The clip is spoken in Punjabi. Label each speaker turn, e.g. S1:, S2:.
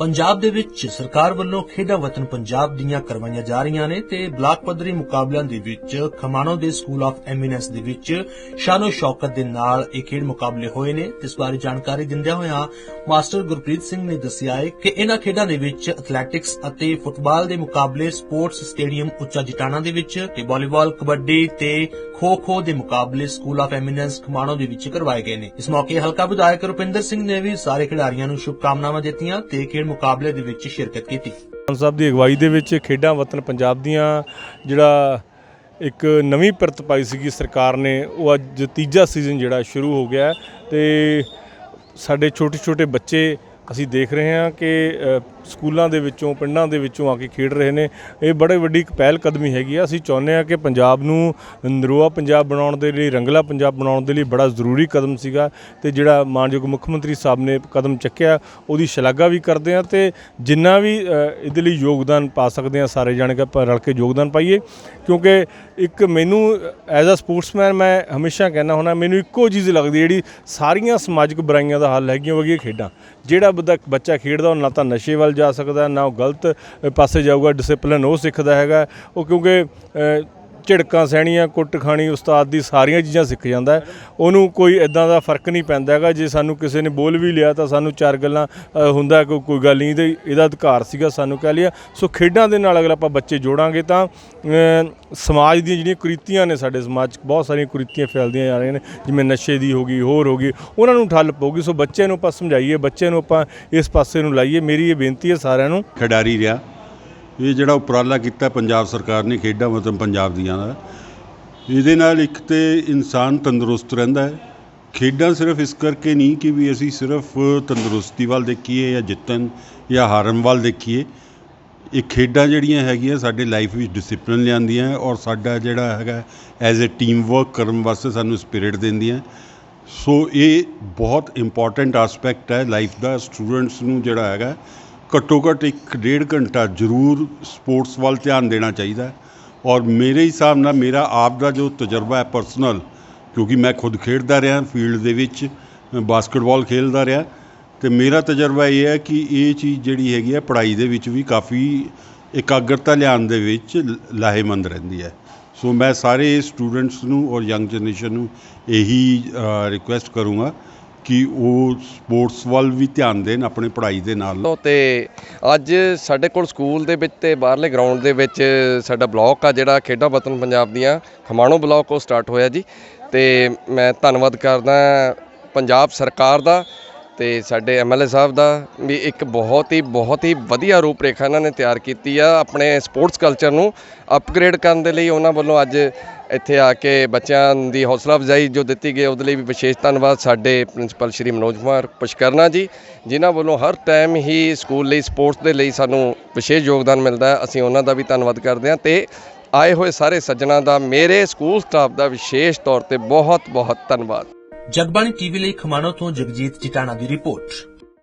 S1: ਪੰਜਾਬ ਦੇ ਵਿੱਚ ਸਰਕਾਰ ਵੱਲੋਂ ਖੇਡਾਂ ਵਤਨ ਪੰਜਾਬ ਦੀਆਂ ਕਰਵਾਈਆਂ ਜਾ ਰਹੀਆਂ ਨੇ ਤੇ ਬਲਾਕ ਪੱਧਰੀ ਮੁਕਾਬਲਿਆਂ ਦੇ ਵਿੱਚ ਖਮਾਣੋ ਦੇ ਸਕੂਲ ਆਫ ਐਮੀਨੈਂਸ ਦੇ ਵਿੱਚ ਸ਼ਾਨੋ ਸ਼ੌਕਤ ਦੇ ਨਾਲ ਇਹ ਖੇਡ ਮੁਕਾਬਲੇ ਹੋਏ ਨੇ। ਇਸ ਬਾਰੇ ਜਾਣਕਾਰੀ ਦਿੰਦਿਆਂ ਹੋਇਆਂ ਮਾਸਟਰ ਗੁਰਪ੍ਰੀਤ ਸਿੰਘ ਨੇ ਦੱਸਿਆ ਹੈ ਕਿ ਇਹਨਾਂ ਖੇਡਾਂ ਦੇ ਵਿੱਚ ਐਥਲੈਟਿਕਸ ਅਤੇ ਫੁੱਟਬਾਲ ਦੇ ਮੁਕਾਬਲੇ ਸਪੋਰਟਸ ਸਟੇਡੀਅਮ ਉੱਚਾ ਜਟਾਣਾ ਦੇ ਵਿੱਚ ਤੇ ਵਾਲੀਬਾਲ, ਕਬੱਡੀ ਤੇ ਖੋ-ਖੋ ਦੇ ਮੁਕਾਬਲੇ ਸਕੂਲ ਆਫ ਐਮੀਨੈਂਸ ਖਮਾਣੋ ਦੇ ਵਿੱਚ ਕਰਵਾਏ ਗਏ ਨੇ। ਇਸ ਮੌਕੇ ਹਲਕਾ ਵਿਧਾਇਕ ਰੁਪਿੰਦਰ ਸਿੰਘ ਨੇ ਵੀ ਸਾਰੇ ਖਿਡਾਰੀਆਂ ਨੂੰ ਸ਼ੁਭਕਾਮਨਾਵਾਂ ਦਿੱਤੀਆਂ ਤੇ ਖੇਡ ਮੁਕਾਬਲੇ ਦੇ ਵਿੱਚ ਸ਼ਿਰਕਤ ਕੀਤੀ।
S2: ਖਾਨ ਸਾਹਿਬ ਦੀ ਅਗਵਾਈ ਦੇ ਵਿੱਚ ਖੇਡਾਂ ਵਤਨ ਪੰਜਾਬ ਦੀਆਂ ਜਿਹੜਾ ਇੱਕ ਨਵੀਂ ਪਰਤ ਪਾਈ ਸੀਗੀ ਸਰਕਾਰ ਨੇ, ਉਹ ਅੱਜ ਤੀਜਾ ਸੀਜ਼ਨ ਜਿਹੜਾ ਸ਼ੁਰੂ ਹੋ ਗਿਆ ਹੈ ਤੇ ਸਾਡੇ ਛੋਟੇ ਛੋਟੇ ਬੱਚੇ ਅਸੀਂ ਦੇਖ ਰਹੇ ਹਾਂ ਕਿ ਸਕੂਲਾਂ ਦੇ ਵਿੱਚੋਂ, ਪਿੰਡਾਂ ਦੇ ਵਿੱਚੋਂ ਆ ਕੇ ਖੇਡ ਰਹੇ ਨੇ। ਇਹ ਬੜੇ ਵੱਡੀ ਇੱਕ ਪਹਿਲ ਕਦਮੀ ਹੈਗੀ ਆ। ਅਸੀਂ ਚਾਹੁੰਦੇ ਹਾਂ ਕਿ ਪੰਜਾਬ ਨੂੰ ਨਰੋਆ ਪੰਜਾਬ ਬਣਾਉਣ ਦੇ ਲਈ, ਰੰਗਲਾ ਪੰਜਾਬ ਬਣਾਉਣ ਦੇ ਲਈ ਬੜਾ ਜ਼ਰੂਰੀ ਕਦਮ ਸੀਗਾ ਤੇ ਜਿਹੜਾ ਮਾਨਯੋਗ ਮੁੱਖ ਮੰਤਰੀ ਸਾਹਿਬ ਨੇ ਕਦਮ ਚੱਕਿਆ, ਉਹਦੀ ਸ਼ਲਾਘਾ ਵੀ ਕਰਦੇ ਹਾਂ ਤੇ ਜਿੰਨਾ ਵੀ ਇਹਦੇ ਲਈ ਯੋਗਦਾਨ ਪਾ ਸਕਦੇ ਹਾਂ, ਸਾਰੇ ਜਾਣੇ ਕਿ ਆਪਾਂ ਰਲ ਕੇ ਯੋਗਦਾਨ ਪਾਈਏ। ਕਿਉਂਕਿ ਇੱਕ ਮੈਨੂੰ ਐਜ਼ ਅ ਸਪੋਰਟਸਮੈਨ ਮੈਂ ਹਮੇਸ਼ਾ ਕਹਿੰਦਾ ਹੁੰਦਾ, ਮੈਨੂੰ ਇੱਕੋ ਚੀਜ਼ ਲੱਗਦੀ ਜਿਹੜੀ ਸਾਰੀਆਂ ਸਮਾਜਿਕ ਬੁਰਾਈਆਂ ਦਾ ਹੱਲ ਹੈਗੀਆਂ ਵਗੀਆਂ ਖੇਡਾਂ। ਜਿਹੜਾ ਬੰਦਾ ਬੱਚਾ ਖੇਡਦਾ, ਉਹ ਨਾ ਤਾਂ ਨਸ਼ੇ ਵੱਲ ਜਾ ਸਕਦਾ ਨਾ ਉਹ ਗਲਤ ਪਾਸੇ ਜਾਊਗਾ ਡਿਸਪਲਿਨ ਉਹ ਸਿੱਖਦਾ ਹੈਗਾ। ਉਹ ਕਿਉਂਕਿ ਝਿੜਕਾਂ ਸਹਿਣੀਆਂ ਕੁੱਟ ਖਾਣੀ ਉਸਤਾਦ ਦੀ ਸਾਰੀਆਂ ਚੀਜ਼ਾਂ ਸਿੱਖ ਜਾਂਦਾ ਹੈ। ਉਹਨੂੰ ਕੋਈ ਇਦਾਂ ਦਾ ਫ਼ਰਕ ਨਹੀਂ ਪੈਂਦਾ ਹੈਗਾ। ਜੇ ਸਾਨੂੰ ਕਿਸੇ ਨੇ ਬੋਲ ਵੀ ਲਿਆ ਤਾਂ ਸਾਨੂੰ ਚਾਰ ਗੱਲਾਂ ਅ, ਹੁੰਦਾ ਕੋਈ ਕੋਈ ਗੱਲ ਨਹੀਂ ਤੇ ਇਹਦਾ ਅਧਿਕਾਰ ਸੀਗਾ ਸਾਨੂੰ ਕਹਿ ਲਿਆ। ਸੋ ਖੇਡਾਂ ਦੇ ਨਾਲ ਅਗਰ ਆਪਾਂ ਬੱਚੇ ਜੋੜਾਂਗੇ ਤਾਂ ਅ, ਸਮਾਜ ਦੀਆਂ ਜਿਹੜੀਆਂ ਕੁਰੀਤੀਆਂ ਨੇ ਸਾਡੇ ਸਮਾਜ 'ਚ ਬਹੁਤ ਸਾਰੀਆਂ ਕੁਰੀਤੀਆਂ ਫੈਲਦੀਆਂ ਜਾ ਰਹੀਆਂ ਨੇ ਜਿਵੇਂ ਨਸ਼ੇ ਦੀ ਹੋ ਗਈ ਹੋਰ ਹੋ ਗਈ ਉਹਨਾਂ ਨੂੰ ਠੱਲ ਪਊਗੀ। ਸੋ ਬੱਚਿਆਂ ਨੂੰ ਆਪਾਂ ਸਮਝਾਈਏ ਬੱਚਿਆਂ ਨੂੰ ਆਪਾਂ ਇਸ ਪਾਸੇ ਨੂੰ ਲਾਈਏ। ਮੇਰੀ ਇਹ ਬੇਨਤੀ ਹੈ ਸਾਰਿਆਂ ਨੂੰ।
S3: ਖਿਡਾਰੀ ਰਿਹਾ। ਇਹ ਜਿਹੜਾ ਉਪਰਾਲਾ ਕੀਤਾ ਪੰਜਾਬ ਸਰਕਾਰ ਨੇ ਖੇਡਾਂ ਮਤਲਬ ਪੰਜਾਬ ਦੀਆਂ ਦਾ, ਇਹਦੇ ਨਾਲ ਇੱਕ ਤੇ ਇਨਸਾਨ ਤੰਦਰੁਸਤ ਰਹਿੰਦਾ ਹੈ। ਖੇਡਾਂ ਸਿਰਫ ਇਸ ਕਰਕੇ ਨਹੀਂ ਕਿ ਵੀ ਅਸੀਂ ਸਿਰਫ ਤੰਦਰੁਸਤੀ ਵੱਲ ਦੇਖੀਏ ਜਾਂ ਜਿੱਤਣ ਜਾਂ ਹਾਰਨ ਵੱਲ ਦੇਖੀਏ। ਇਹ ਖੇਡਾਂ ਜਿਹੜੀਆਂ ਹੈਗੀਆਂ ਸਾਡੇ ਲਾਈਫ ਵਿੱਚ ਡਿਸਪਲਿਨ ਲਿਆਂਦੀਆਂ ਔਰ ਸਾਡਾ ਜਿਹੜਾ ਹੈਗਾ ਐਜ਼ ਅ ਟੀਮ ਵਰਕ ਕਰਨ ਵਾਸਤੇ ਸਾਨੂੰ ਸਪਿਰਿਟ ਦਿੰਦੀਆਂ ਸੋ ਇਹ ਬਹੁਤ ਇੰਪੋਰਟੈਂਟ ਐਸਪੈਕਟ ਹੈ ਲਾਈਫ ਦਾ ਸਟੂਡੈਂਟਸ ਨੂੰ ਜਿਹੜਾ ਹੈਗਾ ਘੱਟੋ ਘੱਟ ਇੱਕ ਡੇਢ ਘੰਟਾ ਜ਼ਰੂਰ ਸਪੋਰਟਸ ਵੱਲ ਧਿਆਨ ਦੇਣਾ ਚਾਹੀਦਾ ਔਰ ਮੇਰੇ ਹਿਸਾਬ ਨਾਲ ਮੇਰਾ ਆਪ ਦਾ ਜੋ ਤਜਰਬਾ ਹੈ ਪਰਸਨਲ ਕਿਉਂਕਿ ਮੈਂ ਖੁਦ ਖੇਡਦਾ ਰਿਹਾ, ਫੀਲਡ ਦੇ ਵਿੱਚ ਬਾਸਕਟਬਾਲ ਖੇਡਦਾ ਰਿਹਾ, ਤੇ ਮੇਰਾ ਤਜਰਬਾ ਇਹ ਹੈ ਕਿ ਇਹ ਚੀਜ਼ ਜਿਹੜੀ ਹੈਗੀ ਹੈ ਪੜ੍ਹਾਈ ਦੇ ਵਿੱਚ ਵੀ ਕਾਫੀ ਇਕਾਗਰਤਾ ਲਿਆਉਣ ਦੇ ਵਿੱਚ ਲਾਹੇਮੰਦ ਰਹਿੰਦੀ ਹੈ। ਸੋ ਮੈਂ ਸਾਰੇ ਸਟੂਡੈਂਟਸ ਨੂੰ ਔਰ ਯੰਗ ਜਨਰੇਸ਼ਨ ਨੂੰ ਇਹੀ ਰਿਕੁਐਸਟ ਕਰੂੰਗਾ ਕਿ ਉਹ ਸਪੋਰਟਸ ਵੱਲ ਵੀ ਧਿਆਨ ਦੇਣ ਆਪਣੀ ਪੜ੍ਹਾਈ ਦੇ ਨਾਲ।
S4: ਤੋਂ ਤੇ ਅੱਜ ਸਾਡੇ ਕੋਲ ਸਕੂਲ ਦੇ ਵਿੱਚ ਤੇ ਬਾਹਰਲੇ ਗਰਾਊਂਡ ਦੇ ਵਿੱਚ ਸਾਡਾ ਬਲਾਕ ਆ, ਜਿਹੜਾ ਖੇਡਾਂ ਵਤਨ ਪੰਜਾਬ ਦੀਆਂ ਖਮਾਣੋ ਬਲਾਕ ਉਹ ਸਟਾਰਟ ਹੋਇਆ ਜੀ। ਤੇ ਮੈਂ ਧੰਨਵਾਦ ਕਰਦਾ ਪੰਜਾਬ ਸਰਕਾਰ ਦਾ ਤੇ ਸਾਡੇ ਐਮਐਲਏ ਸਾਹਿਬ ਦਾ ਵੀ ਇੱਕ ਬਹੁਤ ਹੀ ਬਹੁਤ ਹੀ ਵਧੀਆ ਰੂਪਰੇਖਾ ਇਹਨਾਂ ਨੇ ਤਿਆਰ ਕੀਤੀ ਆ ਆਪਣੇ ਸਪੋਰਟਸ ਕਲਚਰ ਨੂੰ ਅਪਗ੍ਰੇਡ ਕਰਨ ਦੇ ਲਈ ਉਹਨਾਂ ਵੱਲੋਂ ਅੱਜ ਇੱਥੇ ਆ ਕੇ ਬੱਚਿਆਂ ਦੀ ਹੌਸਲਾ ਅਫਜ਼ਾਈ ਜੋ ਦਿੱਤੀ ਗਈ, ਉਹਦੇ ਲਈ ਵੀ ਵਿਸ਼ੇਸ਼ ਧੰਨਵਾਦ ਸਾਡੇ ਪ੍ਰਿੰਸੀਪਲ ਸ਼੍ਰੀ ਮਨੋਜ ਕੁਮਾਰ ਪੁਸ਼ਕਰਨਾ ਜੀ, ਜਿਨ੍ਹਾਂ ਵੱਲੋਂ ਹਰ ਟਾਈਮ ਹੀ ਸਕੂਲ ਲਈ, ਸਪੋਰਟਸ ਦੇ ਲਈ ਸਾਨੂੰ ਵਿਸ਼ੇਸ਼ ਯੋਗਦਾਨ ਮਿਲਦਾ ਅਸੀਂ ਉਹਨਾਂ ਦਾ ਵੀ ਧੰਨਵਾਦ ਕਰਦੇ ਹਾਂ ਤੇ ਆਏ ਹੋਏ ਸਾਰੇ ਸੱਜਣਾ ਦਾ, ਮੇਰੇ ਸਕੂਲ ਸਟਾਫ ਦਾ ਵਿਸ਼ੇਸ਼ ਤੌਰ ਤੇ ਬਹੁਤ ਬਹੁਤ ਧੰਨਵਾਦ।
S1: ਜਗਬਾਣੀ ਟੀਵੀ ਲਈ ਖਮਾਣੋ ਤੋਂ ਜਗਜੀਤ ਜਿਟਾਣਾ ਦੀ ਰਿਪੋਰਟ।